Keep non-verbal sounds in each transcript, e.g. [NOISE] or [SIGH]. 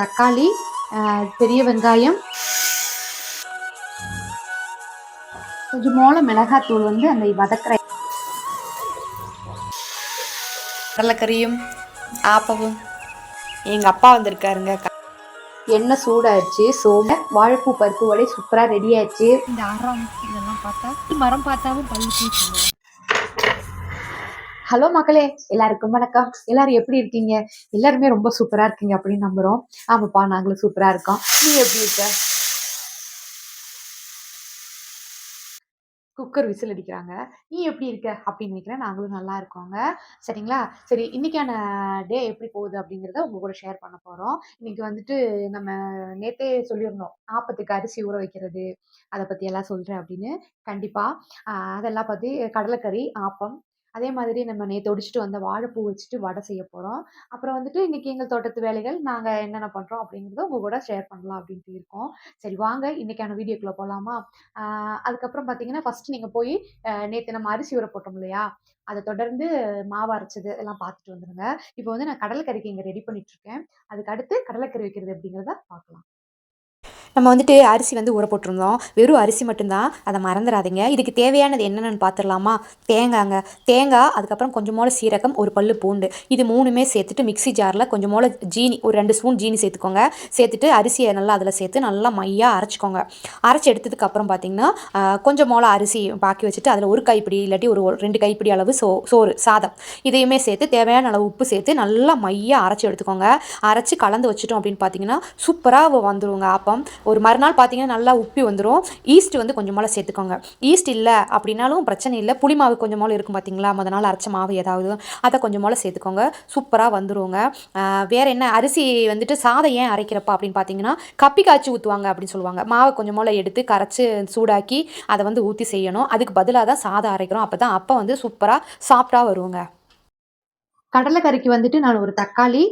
தக்காளி பெரிய வெங்காயம். கொஞ்சம் மோள மிளகாத்தூள் வந்து அந்த வதக்கிற கடலைக்கறியும் ஆப்பமும் எங்கள் அப்பா வந்திருக்காருங்க. எண்ணெய் சூடாயிடுச்சு சோம்பு வாழைப்பூ பருப்பு வடை சூப்பராக ரெடி ஆயிடுச்சு இந்த அறம் இதெல்லாம் பார்த்தா மரம் பார்த்தாவும் பல்லு பூச்சுங்க ஹலோ மக்களே எல்லாருக்கும் வணக்கம். எல்லாரும் எப்படி இருக்கீங்க? எல்லாருமே ரொம்ப சூப்பரா இருக்கீங்க அப்படின்னு நம்புறோம். ஆமாப்பா நாங்களும் சூப்பரா இருக்கோம். நீ எப்படி இருக்க? குக்கர் விசில் அடிக்கிறாங்க. நீ எப்படி இருக்க? அப்படின்னு நினைக்கிறேன் நாங்களும் நல்லா இருக்கோங்க. சரிங்களா? சரி இன்னைக்கான டே எப்படி போகுது அப்படிங்கிறத உங்க கூட ஷேர் பண்ண போறோம். இன்னைக்கு வந்துட்டு நம்ம நேத்தே சொல்லியிருந்தோம். ஆப்பத்துக்கு அரிசி ஊற வைக்கிறது. அதை பத்தி எல்லாம் சொல்றேன் அப்படின்னு. கண்டிப்பா. அதெல்லாம் பத்தி கடலைக்கறி ஆப்பம் அதே மாதிரி நம்ம நேற்று ஒடிச்சிட்டு வந்த வாழைப்பூ வச்சுட்டு வடை செய்ய போகிறோம் அப்புறம் வந்துட்டு இன்னைக்கு எங்கள் தோட்டத்து வேலைகள் நாங்கள் என்னென்ன பண்ணுறோம் அப்படிங்கிறத உங்கள் கூட ஷேர் பண்ணலாம் அப்படின்ட்டு இருக்கோம். சரி வாங்க இன்னைக்கான வீடியோக்குள்ளே போகலாமா அதுக்கப்புறம் பார்த்தீங்கன்னா ஃபஸ்ட்டு நீங்கள் போய் நேற்று நம்ம அரிசி உரை போட்டோம் இல்லையா? அதை தொடர்ந்து மாவு அரைச்சது எல்லாம் பார்த்துட்டு வந்துடுங்க இப்போ வந்து நான் கடலைக்கறிக்கு இங்கே ரெடி பண்ணிட்டு இருக்கேன். அதுக்கு அடுத்து கடலைக்கறி வைக்கிறது அப்படிங்கிறத பார்க்கலாம் நம்ம வந்துட்டு அரிசி வந்து ஊற போட்டிருந்தோம். வெறும் அரிசி மட்டும்தான். அதை மறந்துடாதீங்க இதுக்கு தேவையானது என்னென்னு பார்த்துடலாமா? தேங்காங்க. தேங்காய் அதுக்கப்புறம் கொஞ்சம் சீரகம் ஒரு பல்லு பூண்டு. இது மூணுமே சேர்த்துட்டு மிக்ஸி ஜாரில் கொஞ்சம் ஜீனி ஒரு ரெண்டு ஸ்பூன் ஜீனி சேர்த்துக்கோங்க. சேர்த்துட்டு அரிசியை நல்லா அதில் சேர்த்து நல்லா மையாக அரைச்சிக்கோங்க. அரைச்சி எடுத்ததுக்கு அப்புறம் பார்த்தீங்கன்னா கொஞ்சம் அரிசி பாக்கி வச்சுட்டு அதில் ஒரு கைப்பிடி இல்லாட்டி ஒரு ரெண்டு கைப்பிடி அளவு சோ சோறு சாதம். இதையுமே சேர்த்து தேவையான அளவு உப்பு சேர்த்து நல்லா மையாக அரைச்சி எடுத்துக்கோங்க. அரைச்சி கலந்து வச்சுட்டோம் அப்படின்னு பார்த்தீங்கன்னா சூப்பராக வந்துடுவோங்க அப்பம் ஒரு மறுநாள் பார்த்தீங்கன்னா நல்லா உப்பி வந்துடும் ஈஸ்ட் வந்து கொஞ்சம் சேர்த்துக்கோங்க. ஈஸ்ட் இல்லை அப்படின்னாலும் பிரச்சனை இல்லை. புளி மாவு கொஞ்சம் இருக்கும் பார்த்தீங்களா முத நாள் அரைச்ச மாவு ஏதாவது. அதை கொஞ்சம் சேர்த்துக்கோங்க. சூப்பராக வந்துருங்க. வேறு வேற என்ன? அரிசி வந்துட்டு சாதம் ஏன் அரைக்கிறப்ப அப்படின்னு பார்த்தீங்கன்னா கப்பி காய்ச்சி ஊற்றுவாங்க அப்படின்னு சொல்லுவாங்க. மாவை கொஞ்சம் எடுத்து கரைச்சி சூடாக்கி அதை வந்து ஊற்றி செய்யணும். அதுக்கு பதிலாக தான் சாதம் அரைக்கிறோம். அப்போ தான் அப்போ வந்து சூப்பராக சாப்பிட்டா வருவோங்க கடலைக்கறிக்கு வந்துட்டு நான் ஒரு தக்காளி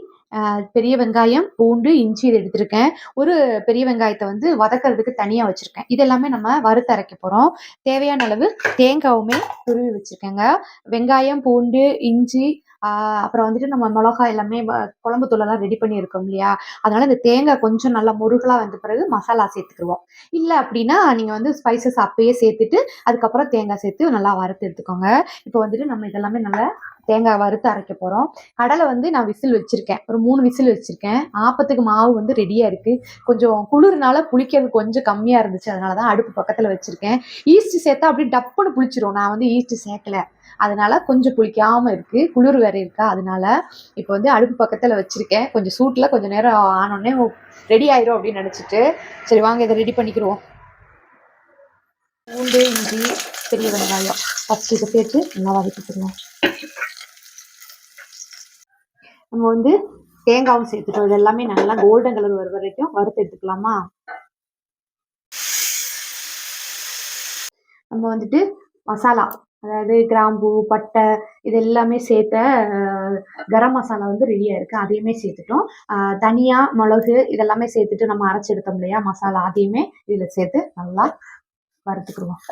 பெரிய வெங்காயம் பூண்டு இஞ்சி இது எடுத்திருக்கேன். ஒரு பெரிய வெங்காயத்தை வந்து வதக்கிறதுக்கு தனியாக வச்சுருக்கேன். இது எல்லாமே நம்ம வறுத்து அரைக்க போகிறோம் தேவையான அளவு தேங்காவுமே துருவி வச்சுருக்கேங்க. வெங்காயம் பூண்டு இஞ்சி அப்புறம் வந்துட்டு நம்ம மிளகாய் எல்லாமே குழம்பு தூளெல்லாம் ரெடி பண்ணியிருக்கோம் இல்லையா? அதனால இந்த தேங்காய் கொஞ்சம் நல்லா முருகலாக வந்த பிறகு மசாலா சேர்த்துக்குருவோம். இல்லை அப்படின்னா நீங்கள் வந்து ஸ்பைசஸ் அப்பயே சேர்த்துட்டு அதுக்கப்புறம் தேங்காய் சேர்த்து நல்லா வறுத்து எடுத்துக்கோங்க. இப்போ வந்துட்டு நம்ம இதெல்லாமே நல்லா தேங்காய் வறுத்து அரைக்க போகிறோம் கடலை வந்து நான் விசில் வச்சிருக்கேன். ஒரு மூணு விசில் வச்சிருக்கேன். ஆப்பத்துக்கு மாவு வந்து ரெடியாக இருக்குது கொஞ்சம் குளிர்னால புளிக்கிறது கொஞ்சம் கம்மியாக இருந்துச்சு. அதனால தான் அடுப்பு பக்கத்தில் வச்சிருக்கேன். ஈஸ்ட் சேர்த்தா அப்படியே டப்புன்னு புளிச்சிரும். நான் வந்து ஈஸ்ட் சேர்க்கல. அதனால கொஞ்சம் புளிக்காம இருக்கு. குளிர் வேற இருக்கா? அதனால இப்போ வந்து அடுப்பு பக்கத்தில் வச்சிருக்கேன். கொஞ்சம் சூட்டில் கொஞ்சம் நேரம் ஆனோடனே ரெடி ஆயிரும் அப்படின்னு நினச்சிட்டு சரி வாங்க இதை ரெடி பண்ணிக்கிறோம் பூண்டு இஞ்சி பெரிய வெங்காயம். ஃபஸ்ட்டு இதை சேர்த்து நல்லா வதக்கிக்கிடுவோம் நம்ம வந்து தேங்காவும் சேர்த்துட்டோம் இது எல்லாமே நல்லா கோல்டன் கலர் வர வரைக்கும் வறுத்து எடுத்துக்கலாமா? நம்ம வந்துட்டு மசாலா அதாவது கிராம்பு பட்டை இது எல்லாமே சேர்த்த கரம் மசாலா வந்து ரெடியாக இருக்குது அதையுமே சேர்த்துட்டோம். தனியாக மிளகு இதெல்லாமே சேர்த்துட்டு நம்ம அரைச்சி எடுத்தோம் இல்லையா? மசாலா அதையுமே இதில் சேர்த்து நல்லா வறுத்துக்கிடுவோம்.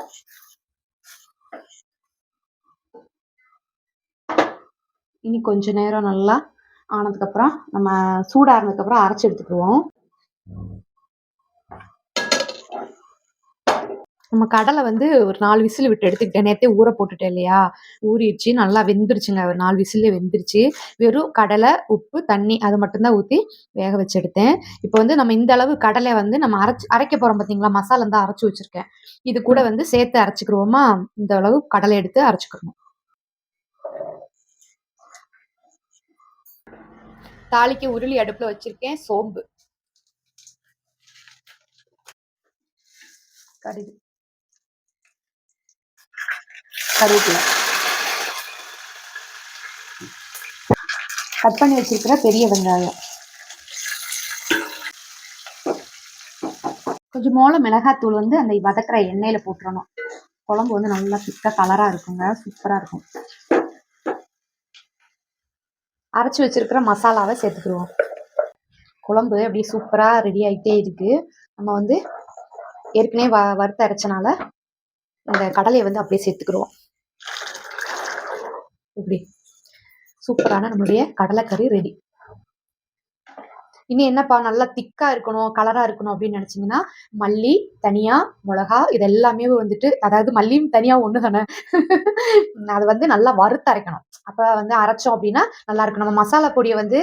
இனி கொஞ்ச நேரம் நல்லா ஆனதுக்கப்புறம் நம்ம சூடாறினதுக்கப்புறம் அரைச்சி எடுத்துக்கிடுவோம். நம்ம கடலை வந்து ஒரு நாலு விசில் விட்டு எடுத்துக்கிட்டேன். நேற்றே ஊற போட்டுட்டேன் இல்லையா? ஊறிடுச்சு. நல்லா வெந்துருச்சுங்க. ஒரு நாலு விசிலே வெந்துருச்சு. வெறும் கடலை உப்பு தண்ணி அது மட்டும்தான் ஊற்றி வேக வச்சு எடுத்தேன். இப்போ வந்து நம்ம இந்த அளவு கடலை வந்து நம்ம அரைச்சி அரைக்க போகிறோம் பார்த்தீங்களா மசாலா தான் அரைச்சி வச்சுருக்கேன். இது கூட வந்து சேர்த்து அரைச்சிக்கிருவோமா இந்த அளவு கடலை எடுத்து அரைச்சிக்கணும் தாளிக்கு உருளி அடுப்புல வச்சிருக்கேன் சோம்பு. கடுகு. கருவேப்பிலை. கட் பண்ணி வச்சிருக்கிற பெரிய வெங்காயம். கொஞ்சம் மோள மிளகாத்தூள் வந்து அந்த வதக்குற எண்ணெயில போட்டுறணும். குழம்பு வந்து நல்லா திக்கா கலரா இருக்குங்க. சூப்பரா இருக்கும். அரைச்சி வச்சிருக்கிற மசாலாவை சேர்த்துக்கிடுவோம். குழம்பு அப்படியே சூப்பராக ரெடி ஆகிட்டே இருக்குது நம்ம வந்து ஏற்கனவே வ வறுத்து அரைச்சனால இந்த கடலையை வந்து அப்படியே சேர்த்துக்கிடுவோம். இப்படி சூப்பரான நம்மளுடைய கடலைக்கறி ரெடி இனி என்னப்பா நல்லா திக்காக இருக்கணும் கலராக இருக்கணும் அப்படின்னு நினச்சிங்கன்னா மல்லி தனியாக மிளகா இது எல்லாமே வந்துட்டு அதாவது மல்லியும் தனியாக ஒன்று தானே? [LAUGHS] அது வந்து நல்லா வறுத்து அரைக்கணும். அப்போ வந்து அரைச்சோம் அப்படின்னா நல்லா இருக்கும். நம்ம மசாலா பொடியை வந்து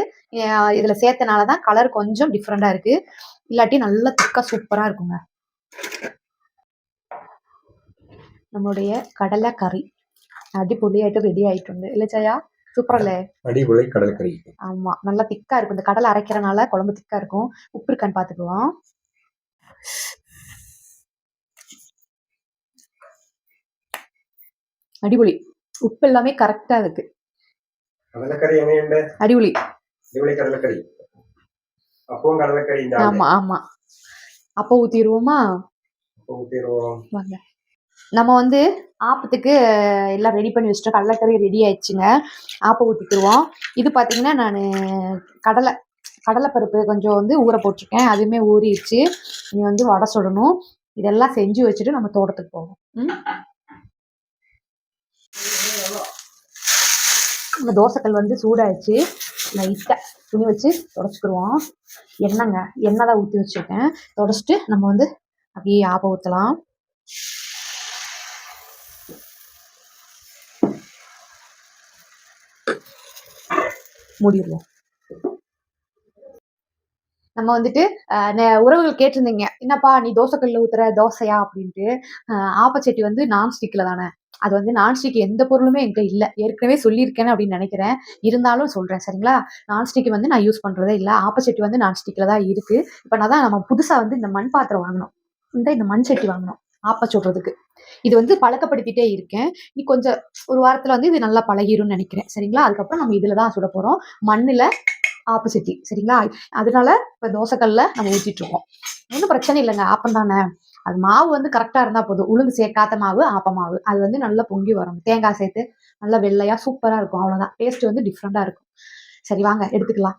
இதில் சேர்த்தனால தான் கலர் கொஞ்சம் டிஃப்ரெண்ட்டாக இருக்குது இல்லாட்டி நல்லா திக்காக சூப்பராக இருக்குங்க. நம்மளுடைய கடலை கறி அடிப்பொடியாയിട്ട് ரெடி ஆயிട്ടുണ്ട് ഇല്ല ചായ சூப்பரா அடிபொலை கடற்கரை. ஆமா நல்லா திக்கா இருக்கும். இந்த கடலை அரைக்கிறனால குழம்பு திக்கா இருக்கும். உப்பு இருக்கான்னு பாத்துக்குவோம். அடிபொலி. உப்பு எல்லாமே கரெக்டா இருக்கு. கடலக்கறி எங்க அடிபொலி. கடலக்கறி அப்பவும் கடலக்கறி ஆமா ஆமா. அப்போ ஊத்திடுவோமா ஊத்திடுவோம் வாங்க. நம்ம வந்து ஆப்பத்துக்கு எல்லாம் ரெடி பண்ணி வச்சுட்டோம். கடலைக்கறி ரெடி ஆயிடுச்சுங்க. ஆப்பம் ஊற்றிக்கிடுவோம் இது பார்த்தீங்கன்னா நான் கடலை கடலைப்பருப்பு கொஞ்சம் வந்து ஊற போட்டிருக்கேன். அதுவுமே ஊறிடுச்சு. நீ வந்து வடை சுடணும். இதெல்லாம் செஞ்சு வச்சுட்டு நம்ம தோட்டத்துக்கு போவோம். இந்த தோசைக்கல் வந்து சூடாயிடுச்சு. லைட்டாக துணி வச்சு தொடச்சிக்கிடுவோம் எண்ணெய்ங்க எண்ணெய் தான் ஊற்றி வச்சுருக்கேன். தொடச்சிட்டு நம்ம வந்து அப்படியே ஆப்பை ஊற்றலாம் மூடிடுவோம். நம்ம வந்துட்டு உறவுகள் கேட்டிருந்தீங்க. என்னப்பா நீ தோசைக்கல்ல ஊத்துற? தோசையா? அப்படின்ட்டு ஆப்பச்சட்டி வந்து நான்ஸ்டிக்ல தானே. அது வந்து நான்ஸ்டிக் எந்த பொருளுமே என்கிட்ட இல்லை. ஏற்கனவே சொல்லியிருக்கேன் அப்படின்னு நினைக்கிறேன். இருந்தாலும் சொல்றேன் சரிங்களா? நான்ஸ்டிக் வந்து நான் யூஸ் பண்றதே இல்லை. ஆப்பச்சட்டி வந்து நான்ஸ்டிக்கில் தான் இருக்கு. இப்போ நான் தான் நம்ம புதுசா வந்து இந்த மண் பாத்திரம் வாங்கினோம் இந்த இந்த மண் சட்டி வாங்கினோம் ஆப்ப சொல்றதுக்கு. இது வந்து பழக்கப்படுத்திட்டே இருக்கேன். நீ கொஞ்சம் ஒரு வாரத்துல வந்து இது நல்லா பழகிரும்னு நினைக்கிறேன். சரிங்களா? அதுக்கப்புறம் நம்ம இதுல தான் சுட போறோம். மண்ணுல ஆப்போசிட்டி சரிங்களா? அதனால இப்போ தோசைக்கல்ல நம்ம ஊற்றிட்டு இருக்கோம். ஒன்றும் பிரச்சனை இல்லைங்க. ஆப்பம் தானே. அது மாவு வந்து கரெக்டாக இருந்தால் போதும். உளுந்து சேர்க்காத மாவு ஆப்ப மாவு. அது வந்து நல்லா பொங்கி வரும். தேங்காய் சேர்த்து நல்லா வெள்ளையா சூப்பராக இருக்கும். அவ்வளோதான் டேஸ்ட் வந்து டிஃப்ரெண்ட்டாக இருக்கும். சரி வாங்க. எடுத்துக்கலாம்.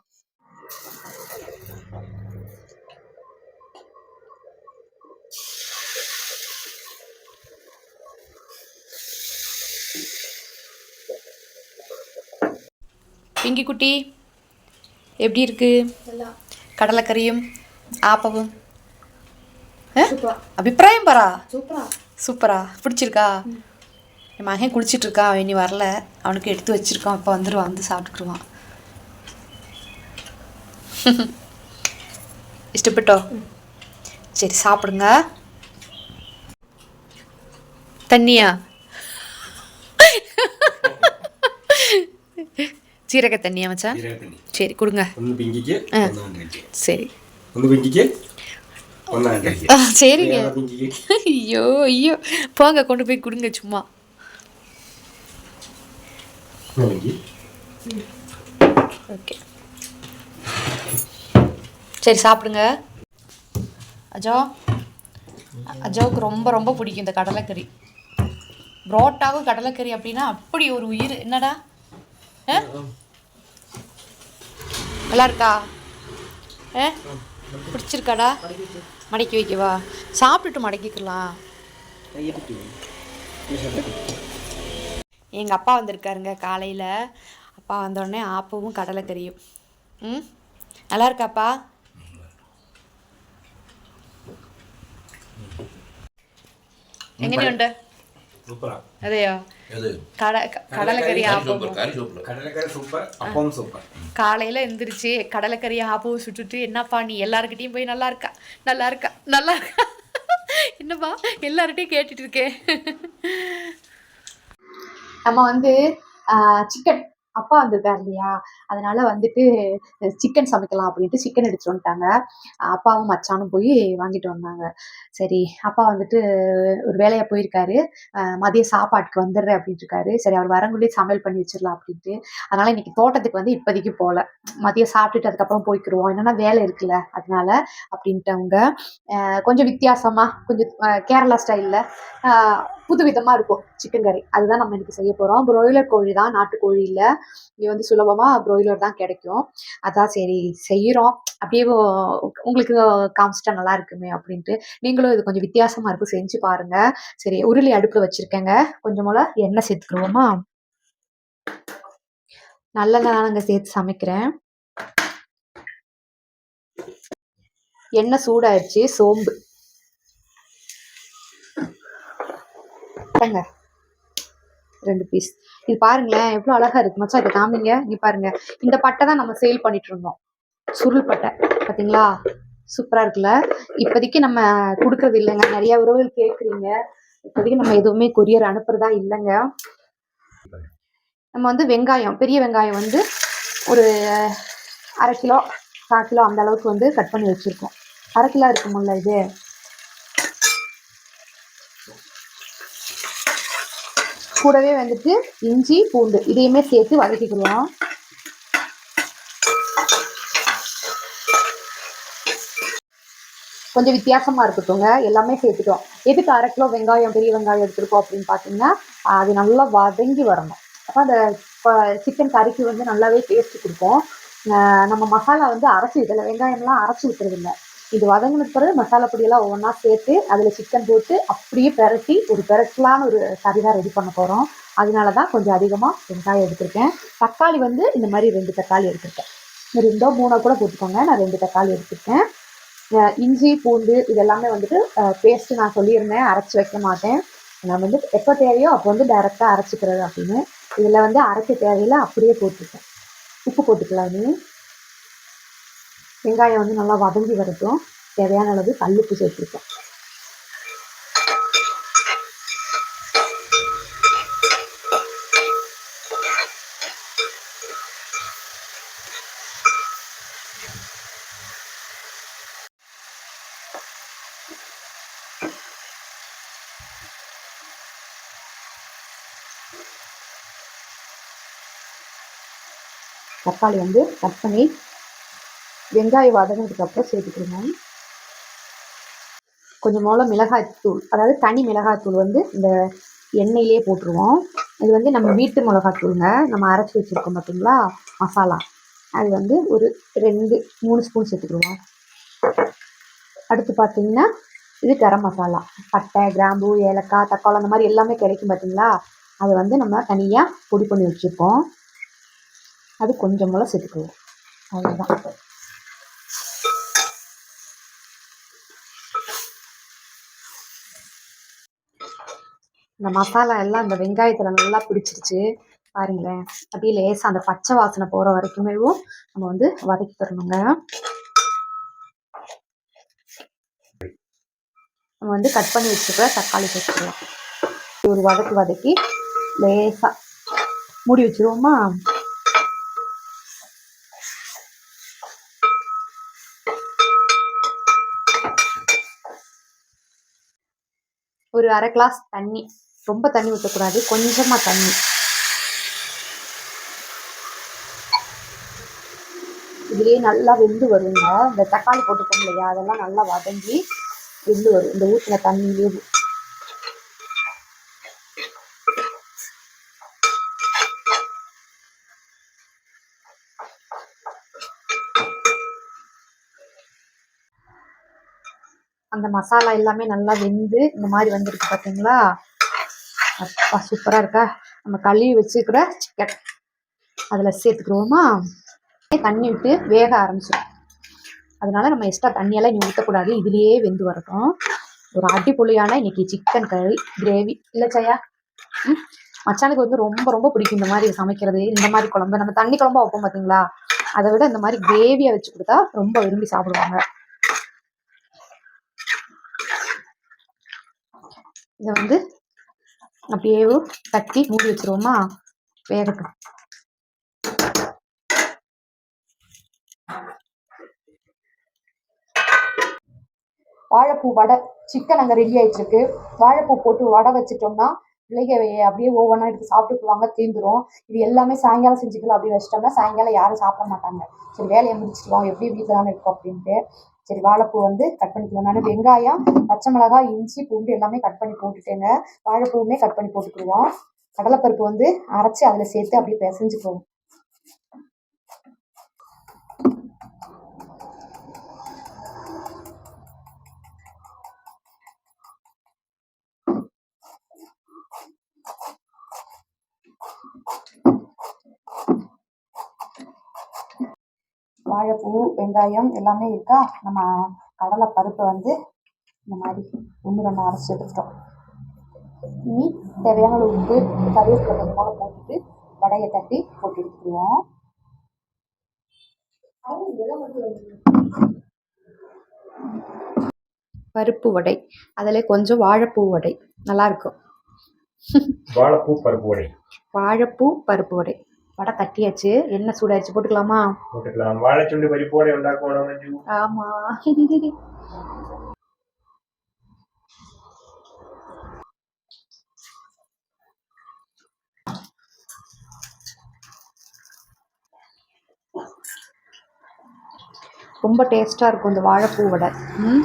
பிங்கி குட்டி எப்படி இருக்கு? கடலைக்கறியும் ஆப்பமும் ஆ? அபிப்பிராயம் பாரா? சூப்பரா. சூப்பரா. பிடிச்சிருக்கா? என் மகன் குளிச்சிட்டு இருக்கான் அவன் இனி வரல. அவனுக்கு எடுத்து வச்சிருக்கான் இப்போ வந்துடுவான் வந்து சாப்பிட்டுக்குருவான். [LAUGHS] இஷ்டப்பட்டோ? சரி சாப்பிடுங்க. தண்ணியா? சீரக தண்ணியா மச்சா சரி கொடுங்க. சரி. சரிங்க. ஐயோ ஐயோ. போங்க கொண்டு போய் கொடுங்க சும்மா. ஓகே. சரி சாப்பிடுங்க. அஜோ அஜோவுக்கு ரொம்ப ரொம்ப பிடிக்கும் இந்த கடலைக்கறி. புரோட்டாவும் கடலைக்கறி அப்படின்னா அப்படி ஒரு உயிர். என்னடா? நல்லா இருக்கா ஆ பிடிச்சிருக்காடா மடக்கி வைக்கவா சாப்பிட்டுட்டு மடக்கிக்கலாம் எங்கள் அப்பா வந்திருக்காருங்க காலையில் அப்பா வந்தோடனே ஆப்பவும் கடலைக்கறியும் ம் நல்லா இருக்காப்பா എങ്ങനെയുണ്ട് சூப்பரா. அதையா? கடலைக்கறி ஆப்பம் கடலைக்கறி காலையில எந்திரிச்சு கடலைக்கறி ஆப்பம் சுட்டுட்டு என்னப்பா நீ எல்லாருக்கிட்டையும் போய் நல்லா இருக்கா? நல்லா இருக்கா? நல்லா இருக்கா? [LAUGHS] என்னப்பா எல்லார்கிட்டையும் கேட்டுட்டு இருக்கேன் நம்ம வந்து சிக்கன் அப்பா வந்திருக்காரு இல்லையா? அதனால வந்துட்டு சிக்கன் சமைக்கலாம் அப்படின்ட்டு சிக்கன் எடுத்துட்டு வந்துட்டாங்க. அப்பாவும் மச்சானும் போய் வாங்கிட்டு வந்தாங்க. சரி அப்பா வந்துட்டு ஒரு வேலையா போயிருக்காரு. மதிய சாப்பாட்டுக்கு வந்துடுறேன் அப்படின்ட்டு இருக்காரு சரி அவர் வரங்குள்ளே சமையல் பண்ணி வச்சிடலாம் அப்படின்ட்டு. அதனால இன்னைக்கு தோட்டத்துக்கு வந்து இப்போதைக்கு போகல. மதியம் சாப்பிட்டுட்டு அதுக்கப்புறம் போய்க்கிருவோம். என்னன்னா வேலை இருக்குல்ல அதனால அப்படின்ட்டு அவங்க கொஞ்சம் வித்தியாசமா கொஞ்சம் கேரளா ஸ்டைலில் புது விதமா இருக்கும் சிக்கன் கறி அதுதான் நம்ம இன்னைக்கு செய்ய போறோம். பிராய்லர் கோழி தான் நாட்டுக்கோழி இல்லை இங்கே வந்து சுலபமா பிராய்லர் தான் கிடைக்கும். அதான் சரி செய்கிறோம் அப்படியே உங்களுக்கு காமிச்சிட்டா நல்லா இருக்குமே அப்படின்ட்டு நீங்களும் இது கொஞ்சம் வித்தியாசமா இருக்கும் செஞ்சு பாருங்க. சரி உருளி அடுப்புல வச்சிருக்கேங்க. கொஞ்சம் எண்ணெய் சேர்த்துக்கிடுவோமா? நல்லெண்ணெய் தானங்க சேர்த்து சமைக்கிறேன். எண்ணெய் சூடாயிருச்சு சோம்பு. ரெண்டு பீஸ் இது பாருங்களேன் எவ்வளோ அழகா இருக்கு. மச்சான் இதை காமிங்க. இங்க பாருங்க. இந்த பட்டை தான் நம்ம சேல் பண்ணிட்டு இருந்தோம். சுருள் பட்டை. பார்த்தீங்களா சூப்பரா இருக்குல்ல? இப்போதைக்கு நம்ம கொடுக்கறது இல்லைங்க. நிறைய உறவுகள் கேட்குறீங்க இப்போதைக்கு நம்ம எதுவுமே கொரியர் அனுப்புறதா இல்லைங்க. நம்ம வந்து வெங்காயம் பெரிய வெங்காயம் வந்து ஒரு அரை கிலோ கால் கிலோ அந்த அளவுக்கு வந்து கட் பண்ணி வச்சுருக்கோம். அரை கிலோ இருக்குமுல்ல இது? கூடவே வந்துட்டு இஞ்சி பூண்டு இதையுமே சேர்த்து வதக்கிக்கலாம். கொஞ்சம் வித்தியாசமாக இருக்கட்டுங்க எல்லாமே சேர்த்துட்டோம். எதுக்கு அரை கிலோ வெங்காயம் பெரிய வெங்காயம் எடுத்துருக்கோம் அப்படின்னு பார்த்தீங்கன்னா அது நல்லா வதங்கி வரணும். அப்போ அந்த சிக்கன் கறிக்கு வந்து நல்லாவே டேஸ்ட் கொடுக்கும். நம்ம மசாலா வந்து அரைச்சி இதில் வெங்காயம்லாம் அரைச்சி விட்டுறதில்லை இது வதங்கின பிறகு மசாலா பொடியெல்லாம் ஒவ்வொன்றா சேர்த்து அதில் சிக்கன் போட்டு அப்படியே பெரட்டி ஒரு பெரட்டலான ஒரு கறி தான் ரெடி பண்ண போகிறோம் அதனால தான் கொஞ்சம் அதிகமாக வெங்காயம் எடுத்திருக்கேன். தக்காளி வந்து இந்த மாதிரி ரெண்டு தக்காளி எடுத்திருக்கேன். ரெண்டோ மூணோ கூட போட்டுக்கோங்க. நான் ரெண்டு தக்காளி எடுத்திருக்கேன். இஞ்சி பூண்டு இதெல்லாமே வந்துட்டு பேஸ்ட்டு நான் சொல்லியிருந்தேன். அரைச்சி வைக்க மாட்டேன். நான் வந்து எப்போ தேவையோ அப்போ வந்து டைரெக்டாக அரைச்சிக்கிறது அப்படின்னு. இதில் வந்து அரைக்க தேவையில்லை அப்படியே போட்டுருக்கேன் உப்பு போட்டுக்கலாம் நீ. வெங்காயம் வந்து நல்லா வதங்கி வரட்டும். தேவையான அளவு கல்லுப்பு சேர்த்துருக்கேன். தக்காளி வந்து கட் பண்ணி வெங்காயம் வதங்கினதுக்கு இதுக்கப்புறம் சேர்த்துக்கிறோங்க கொஞ்சம் போல மிளகாய் தூள் அதாவது தனி மிளகாய் தூள் வந்து இந்த எண்ணெயிலே போட்டுருவோம். இது வந்து நம்ம வீட்டு மிளகாத்தூளுங்க நம்ம அரைச்சி வச்சுருக்கோம் பார்த்தீங்களா மசாலா. அது வந்து ஒரு ரெண்டு மூணு ஸ்பூன் சேர்த்துக்கிடுவோம். அடுத்து பார்த்தீங்கன்னா இது கரம் மசாலா. பட்டை கிராம்பு ஏலக்காய் தக்காளி அந்த மாதிரி எல்லாமே கிடைக்கும் பார்த்தீங்களா அதை வந்து நம்ம தனியாக பொடி பண்ணி வச்சுருக்கோம். அது கொஞ்சம் சேர்த்துக்குவோம் அவ்வளோதான் இந்த மசாலா எல்லாம் இந்த வெங்காயத்தில் நல்லா பிடிச்சிருச்சு. பாருங்களேன். அப்படியே லேசாக அந்த பச்சை வாசனை போகிற வரைக்குமே நம்ம வந்து வதக்கி தரணுங்க. நம்ம வந்து கட் பண்ணி வச்சுருக்க தக்காளி சேர்த்துக்கலாம் ஒரு வதக்கு வதக்கி லேசாக மூடி வச்சிருவோமா? ஒரு அரை கிளாஸ் தண்ணி. ரொம்ப தண்ணி ஊற்றக்கூடாது கொஞ்சமாக தண்ணி. இதுலேயே நல்லா வெந்து வருங்க. இந்த தக்காளி போட்டுக்கோங்க இல்லையா? அதெல்லாம் நல்லா வதங்கி வெந்து வரும். இந்த ஊற்றின தண்ணியிலே. அந்த மசாலா எல்லாமே நல்லா வெந்து இந்த மாதிரி வந்திருக்கு பார்த்தீங்களா அப்பா சூப்பராக இருக்கா? நம்ம கழுவி வச்சுக்கிற சிக்கன் அதில் சேர்த்துக்கிடுவோமா? தண்ணி விட்டு வேக ஆரம்பிச்சிடும். அதனால நம்ம எக்ஸ்ட்ரா தண்ணியெல்லாம் இங்கே ஊற்றக்கூடாது இதுலேயே வெந்து வரட்டும். ஒரு அடிப்பொலியான இன்னைக்கு சிக்கன் கறி கிரேவி இல்லை சையா ம்? மச்சானுக்கு வந்து ரொம்ப ரொம்ப பிடிக்கும் இந்த மாதிரி சமைக்கிறது. இந்த மாதிரி குழம்பு. நம்ம தண்ணி குழம்பா வைப்போம் பார்த்தீங்களா அதை விட இந்த மாதிரி கிரேவியாக வச்சு கொடுத்தா ரொம்ப விரும்பி சாப்பிடுவாங்க. இதை வந்து அப்படியே தட்டி மூடி வச்சிருவோமா? வேகட்டும். வாழைப்பூ வடை சிக்கன் அங்கே ரெடி ஆயிட்டுருக்கு. வாழைப்பூ போட்டு வடை வச்சிட்டோம்னா பிள்ளைங்க அப்படியே ஒவ்வொன்றா எடுத்து சாப்பிட்டுக்குவாங்க தீந்துரும். இது எல்லாமே சாயங்காலம் செஞ்சுக்கலாம் அப்படின்னு வச்சிட்டோம்னா சாயங்காலம் யாரும் சாப்பிட மாட்டாங்க. சரி வேலையை முடிச்சிடுவோம் எப்படி வீட்டில் தானே இருக்கோம் அப்படின்ட்டு. சரி வாழைப்பூ வந்து கட் பண்ணிக்கலாம். நான் வெங்காயம் பச்சை மிளகாய் இஞ்சி பூண்டு எல்லாமே கட் பண்ணி போட்டுட்டேங்க. வாழைப்பூவுமே கட் பண்ணி போட்டுக்கிடுவோம். கடலைப்பருப்பு வந்து அரைச்சி அதில் சேர்த்து அப்படியே பிசைஞ்சுக்குவோம். வாழைப்பூ வெங்காயம் எல்லாமே இருக்கா? நம்ம கடலை பருப்பை வந்து இந்த மாதிரி ஒன்று ரெண்டு அரைச்சி எடுத்துட்டோம். இனி தேவையான உப்பு கருவேப்பிலை போல போட்டுட்டு வடையை தட்டி போட்டு எடுத்துக்குவோம் பருப்பு வடை. அதில் கொஞ்சம் வாழைப்பூ வடை. நல்லா இருக்கும். வாழைப்பூ பருப்பு வடை. வாழைப்பூ பருப்பு வடை. வடை தட்டியாச்சு. எண்ணெய் சூடாச்சு போட்டுக்கலாமா? போட்டுக்கலாம். வாழைச்சுண்டு உண்டாக்குவோம் மஞ்சு? ஆமா. ரொம்ப டேஸ்டா இருக்கும் இந்த வாழைப்பூ வடை. ம்?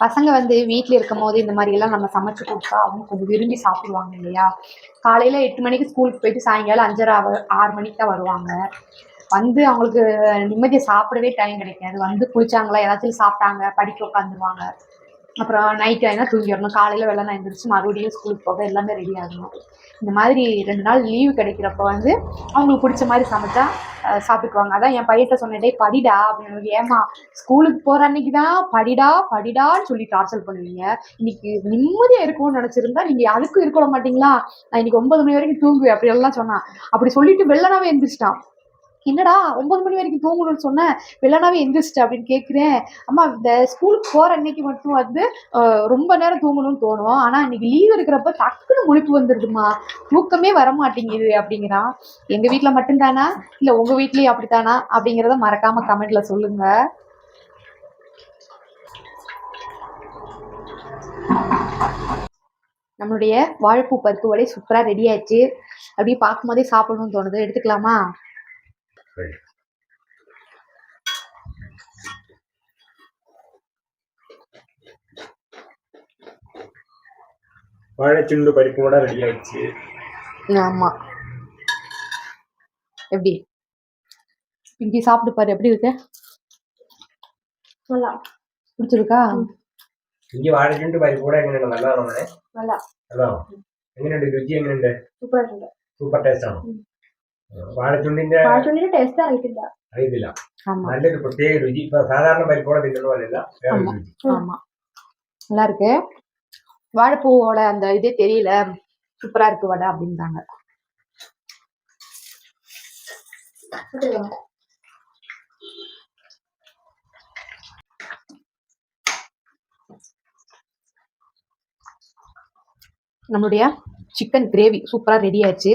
பசங்க வந்து வீட்டில் இருக்கும் போது இந்த மாதிரி எல்லாம் நம்ம சமைச்சு கொடுத்தா அவங்க கொஞ்சம் விரும்பி சாப்பிடுவாங்க இல்லையா? காலையில் எட்டு மணிக்கு ஸ்கூலுக்கு போயிட்டு சாயங்காலம் அஞ்சரை ஆறு மணிக்கு தான் வருவாங்க. வந்து அவங்களுக்கு நிம்மதியை சாப்பிடவே டைம் கிடைக்காது. வந்து குளிச்சாங்களா? ஏதாச்சும் சாப்பிட்டாங்க படிக்க உட்காந்துருவாங்க அப்புறம் நைட் ஆகினா தூங்கிடணும். காலையில் வெள்ளம் எழுந்திரிச்சு மறுபடியும் ஸ்கூலுக்கு போக எல்லாமே ரெடி ஆகணும். இந்த மாதிரி ரெண்டு நாள் லீவு கிடைக்கிறப்ப வந்து அவங்களுக்கு பிடிச்ச மாதிரி சமைச்சா சாப்பிட்டுக்குவாங்க. அதான் என் பையன்கிட்ட சொன்னதே படிடா. அப்படின்னு ஏமா ஸ்கூலுக்கு போகிற அன்னைக்கு தான் படிடா படிடான்னு சொல்லி டார்ச்சல் பண்ணுவீங்க. இன்னைக்கு நிம்மதியாக இருக்கும்னு நினச்சிருந்தா நீங்கள் அதுக்கும் இருக்க மாட்டீங்களா? நான் இன்னைக்கு ஒன்பது மணி வரைக்கும் தூங்குவேன். அப்படி எல்லாம் சொன்னான். அப்படி சொல்லிட்டு வெள்ளனாவே எழுந்திரிச்சிட்டான் என்னடா ஒன்பது மணி வரைக்கும் தூங்கணும்னு சொன்னேன் வெள்ளனாவே எந்திரிச்சிட்ட அப்படின்னு கேட்குறேன் அம்மா இந்த ஸ்கூலுக்கு போகிற அன்னைக்கு மட்டும் வந்து ரொம்ப நேரம் தூங்கணும்னு தோணும். ஆனால் இன்னைக்கு லீவ் இருக்கிறப்ப டக்குன்னு முழிப்பு வந்துடுதுமா தூக்கமே வர மாட்டேங்குது அப்படிங்கிறான் எங்கள் வீட்டில் மட்டும்தானா? இல்லை உங்கள் வீட்லேயும் அப்படித்தானா? அப்படிங்கிறத மறக்காமல் கமெண்டில் சொல்லுங்கள் நம்மளுடைய வாழைப்பூ பருப்பு வடை சூப்பராக ரெடி ஆயிடுச்சு. அப்படியே பார்க்கும்போதே சாப்பிடணும்னு தோணுது. எடுத்துக்கலாமா? சரி. வாழைச்சுண்டு பருப்பு வடை ரெடி ஆயிடுச்சு ஆமாம் எப்படி பிங்கி சாப்பிட்டு பாரு எப்படி இருக்கு நல்லா பிடிச்சிருக்கா இங்கே வாழைச்சுண்டு பருப்பு வடை എങ്ങനെയുണ്ട് നല്ലതാണോ മോനെ நல்லா നല്ലതാണോ എങ്ങനെയുണ്ട് രുചി എങ്ങനെയുണ്ട് சூப்பராக இருக்கு സൂപ്പർ ടേസ്റ്റ് ആണോ വാഴച്ചുണ്ടിന്റെ சொல்லிட்டு டேஸ்ட்டாக இருக்குல்ல അറിയത്തില്ല ஆமாம் നല്ലൊരു പ്രത്യേക രുചി ഇപ്പൊ സാധാരണ പരിപ്പോടെ തിന്നുന്ന പോലെയല്ല വേറെ ஆமா. രുചി ஆமாம் நல்லா இருக்கு வாழைப்பூவோட அந்த இதே தெரியல சூப்பராக இருக்கு வடை அப்படின்றாங்க நம்மளுடைய சிக்கன் கிரேவி சூப்பராக ரெடி ஆயிடுச்சு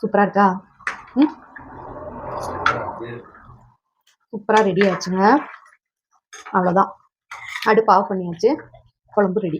சூப்பராக இருக்கா ம் சூப்பராக ரெடி ஆச்சுங்க. அவ்வளோதான் அடுப்பு ஆஃப் பண்ணியாச்சு. குழம்பு ரெடி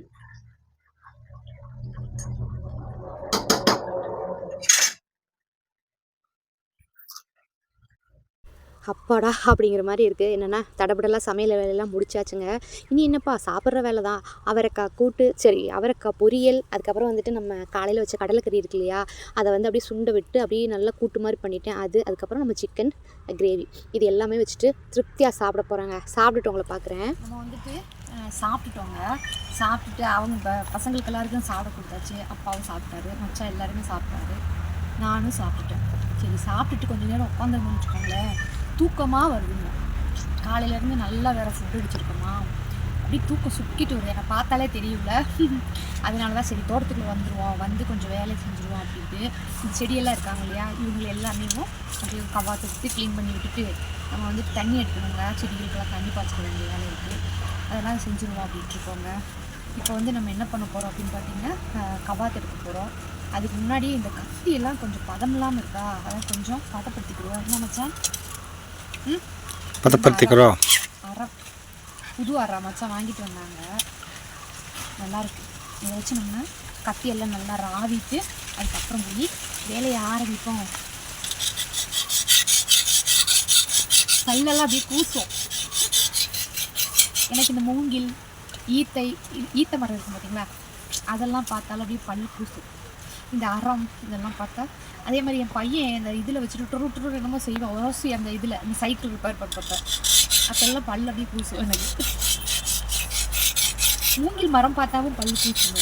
அப்பாடா அப்படிங்கிற மாதிரி இருக்குது என்னென்னா தடபடலாம் சமையல் வேலையெல்லாம் முடிச்சாச்சுங்க. இனி என்னப்பா சாப்பிட்ற வேலை தான். அவரைக்காய் கூட்டு சரி அவரைக்காய் பொரியல் அதுக்கப்புறம் வந்துட்டு நம்ம காலையில் வச்ச கடலைக்கறி இருக்கு இல்லையா? அதை வந்து அப்படியே சுண்டை விட்டு அப்படியே நல்லா கூட்டு மாதிரி பண்ணிட்டேன். அது அதுக்கப்புறம் நம்ம சிக்கன் கிரேவி இது எல்லாமே வச்சுட்டு திருப்தியாக சாப்பிட போகிறாங்க சாப்பிட்டுட்டு உங்களை பார்க்குறேன் நம்ம வந்துட்டு சாப்பிட்டுட்டோங்க. சாப்பிட்டுட்டு அவங்க பசங்களுக்கு எல்லாருக்கும் சாப்பிட கொடுத்தாச்சு. அப்பாவும் சாப்பிட்டாரு. மச்சான் எல்லாருமே சாப்பிட்டாரு. நானும் சாப்பிட்டுட்டேன். சரி சாப்பிட்டுட்டு கொஞ்ச நேரம் உட்காந்துருந்தோம்னு வச்சுக்கோங்களேன். தூக்கமாக வருதுங்க. காலையிலேருந்து நல்லா வேறு ஃபுட் அடிச்சிருக்கோமா. அப்படியே தூக்கம் சுக்கிட்டு வருது. என்னை பார்த்தாலே தெரியும்ல [LAUGHS] அதனால தான் சரி தோட்டத்துக்குள்ள வந்துடுவோம் வந்து கொஞ்சம் வேலை செஞ்சுருவோம் அப்படின்ட்டு. இந்த செடியெல்லாம் இருக்காங்க இல்லையா இவங்க எல்லாமே அப்படியே கவாத்து எடுத்து க்ளீன் பண்ணி விட்டுட்டு நம்ம வந்து தண்ணி எடுக்கணுங்க. செடிகளுக்கெல்லாம் தண்ணி பாய்ச்ச வேண்டிய வேலை இருக்குது அதெல்லாம் செஞ்சுருவோம் அப்படின்ட்டு இருக்கோங்க. இப்போ வந்து நம்ம என்ன பண்ண போகிறோம் அப்படின்னு பார்த்தீங்கன்னா கவாத்து எடுக்க போகிறோம் அதுக்கு முன்னாடி இந்த கத்தி எல்லாம் கொஞ்சம் பதம் இல்லாமல் இருக்கா? அதான் கொஞ்சம் பதப்படுத்திக்கிடுவோம். என்ன மச்சான்? ம் பதப்படுத்திக்கிறோம். அறம் புது அறம் மச்சான் வாங்கிட்டு வந்தாங்க. நல்லாயிருக்கு இதை வச்சு நம்ம கத்தியெல்லாம் நல்லா ராவிட்டு அதுக்கப்புறம் போய் வேலையை ஆரம்பிப்போம். கல்லெல்லாம் அப்படியே கூசும். எனக்கு இந்த மூங்கில் ஈத்தை ஈத்த மரம் இருக்கும் பார்த்தீங்களா அதெல்லாம் பார்த்தாலும் அப்படியே பல் கூசும். இந்த அறம் இதெல்லாம் பார்த்தா அதே மாதிரி என் பையன் இந்த இதில் வச்சுட்டு டுரு டுரு என்னமோ செய்வான் ஓசி அந்த இதில் இந்த சைக்கிள் ரிப்பேர் பண்ணுறப்ப அப்பெல்லாம் பல் அப்படியே கூசும் எனக்கு மூங்கில் மரம் பார்த்தாவும் பல் கூசுங்க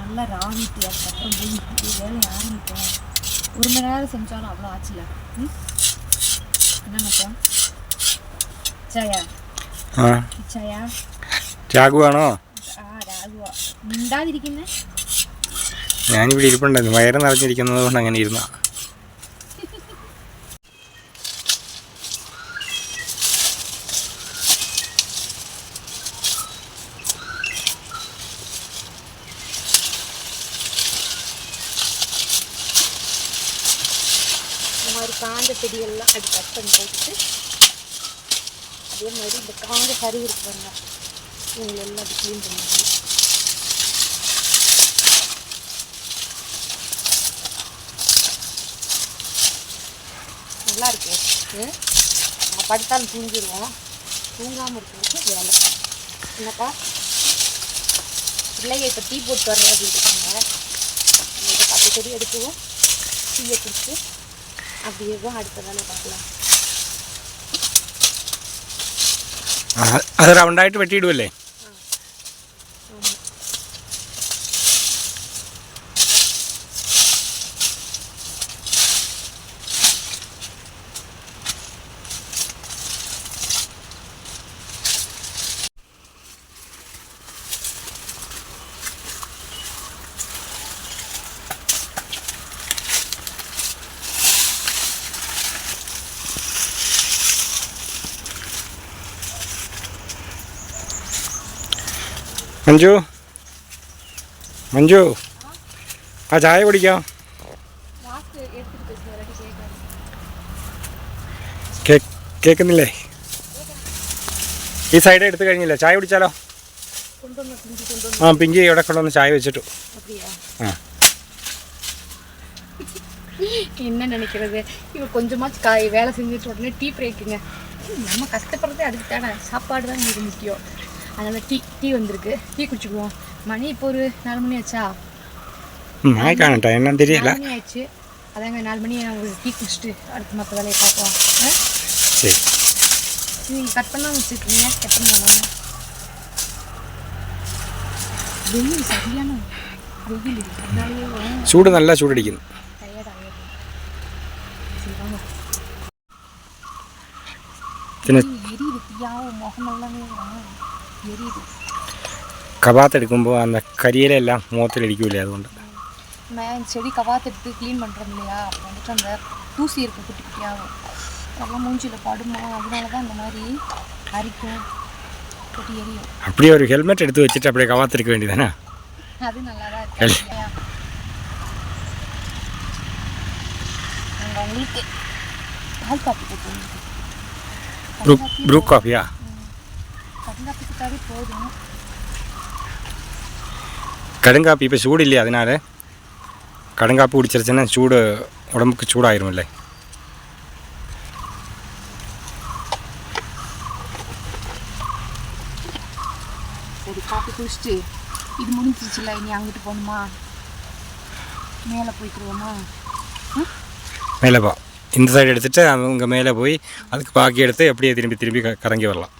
நல்ல நல்லா ராவிட்டு அதுக்கப்புறம் போய் இப்படி வேலையை ஆரம்பிப்போம் ஒரு மணி நேரம் செஞ்சாலும் அவ்வளோ ஆச்சுல ம் என்ன மச்சான் ചായ ആ ചായ രാഘുവാണോ ആ രാഘവ മിണ്ടാതിരിക്കുന്നേ ഞാനിവിടെ ഇരിപ്പുണ്ടായിരുന്നു വയറ് നിറഞ്ഞിരിക്കുന്നത് കൊണ്ട് അങ്ങനെ ഇരുന്ന இந்த மாதிரி காஞ்ச செடியெல்லாம் அது கட் பண்ணி போட்டுட்டு அதே மாதிரி இந்த காஞ்ச கறி இருக்கு பாருங்க இவங்களை எல்லாம் அது க்ளீன் பண்ணுவாங்க நல்லா இருக்கு ம். நம்ம படுத்தாலும் தூங்கிடுவோம் தூங்காமல் இருக்கிறதுக்கு வேலை என்னப்பா பிள்ளைங்க இப்போ டீ போட்டு வர்றது அப்படின்னு இருக்காங்க நம்ம இதை பத்து செடி எடுத்துவோம் டீயை குடிச்சு அப்படியே தான் அடுத்த வேலை பார்க்கலாம் അത് റൗണ്ടായിട്ട് വെട്ടിയിടുമല്ലേ മഞ്ജു മഞ്ജു ആ ചായ കുടിക്കാം കേ കേൾക്കുന്നില്ലേ ഈ സൈഡ് എടുത്തു കഴിഞ്ഞില്ല ചായ കുടിച്ചാലോ ആ പിങ്കി ഇവിടെ കൊണ്ടുവന്ന് ചായ വെച്ചിട്ടു அப்படியா ஆ. என்ன நினைக்கிறது இவன் கொஞ்சமாச்சு காய் வேலை செஞ்சுட்டு உடனே டீ பிரேக்குங்க நம்ம கஷ்டப்படுறதே அதுக்கு தானே சாப்பாடு தான் எனக்கு முக்கியம் அதனால் டீ டீ வந்திருக்கு. டீ குடிச்சுக்குவோம். மணி இப்போ ஒரு நாலு மணி ஆச்சா? மழைக்கான என்ன தெரியல. ஆயிடுச்சு. அதாங்க நாலு மணி நாங்கள் டீ குடிச்சிட்டு அடுத்து மற்ற வேலையை பார்க்கலாம். சரி. நீங்கள் கட் பண்ணாமல் வச்சுருக்கீங்க. கட் பண்ணலாம் வெயில் சரியான வெயில் சூடு நல்லா சூடடிக்குது. எரியுது முகமெல்லாமே. எரியுது കബാത്ത് എടുക്കുമ്പോൾ அந்த കരിയിലെല്ലാം മുഖത്തിലടിക്കൂലേ അതുകൊണ്ട് நம்ம செடி கவாத்து எடுத்து க்ளீன் பண்ணுறோம் இல்லையா அப்போ வந்துட்டு அந்த தூசி இருக்கும் குட்டி குட்டியாகும் அதெல்லாம் மூஞ்சியில் படுமா அதனால தான் இந்த மாதிரி அரிக்கும் கொட்டி எரியும் அப்படியே ஒரு ஹெல்மெட் எடுத்து வச்சுட்டு அப்படியே கவாத்து இருக்க வேண்டியதானே அது நல்லா தான் இருக்கு இல்லையா? நாங்கள் உங்களுக்கு பால் காப்பி போட்டு ப்ரூ ப்ரூ காஃபியா கொடுத்தாவே போதும். கடுங்காப்பி இப்போ சூடு இல்லையா? அதனால கடுங்காப்பி குடிச்சிருச்சுன்னா சூடு உடம்புக்கு சூடாயிருமில்ல சரி காப்பி குடிச்சிட்டு இது முடிஞ்சிச்சுல இனி அங்கிட்டு போகணுமா மேலே போய்க்கிடுவோமா மேலே போ. இந்த சைடு எடுத்துட்டு அவங்க மேலே போய் அதுக்கு பாக்கி எடுத்து அப்படியே திரும்பி திரும்பி கறங்கி வரலாம்.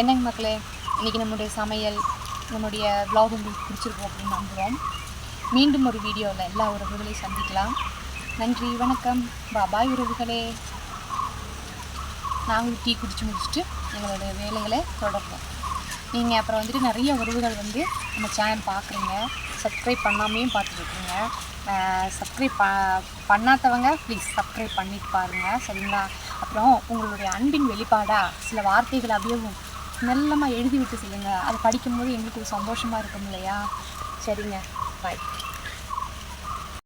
என்னங்க மக்களே இன்றைக்கி நம்முடைய சமையல் நம்முடைய vlog உங்களுக்கு பிடிச்சிருக்கும் அப்படின்னு நம்புகிறோம் மீண்டும் ஒரு வீடியோவில் எல்லா உறவுகளையும் சந்திக்கலாம். நன்றி வணக்கம். பாபாய் உறவுகளே. நாங்களும் டீ குடிச்சு முடிச்சுட்டு எங்களுடைய வேலைகளை தொடர்போம் நீங்கள் அப்புறம் வந்துட்டு நிறைய உறவுகள் வந்து நம்ம சேனல் பார்க்குறீங்க சப்ஸ்கிரைப் பண்ணாமையும் பார்த்துட்ருக்கீங்க சப்ஸ்கிரைப் ப பண்ணாதவங்க ப்ளீஸ் சப்ஸ்கிரைப் பண்ணிட்டு பாருங்கள் சரிங்களா? அப்புறம் உங்களுடைய அன்பின் வெளிப்பாடாக சில வார்த்தைகள் அப்படியே மெல்லமாக எழுதி விட்டு சொல்லுங்கள் அதை படிக்கும்போது எங்களுக்கு ஒரு சந்தோஷமாக இருக்கும் இல்லையா? சரிங்க. பாய்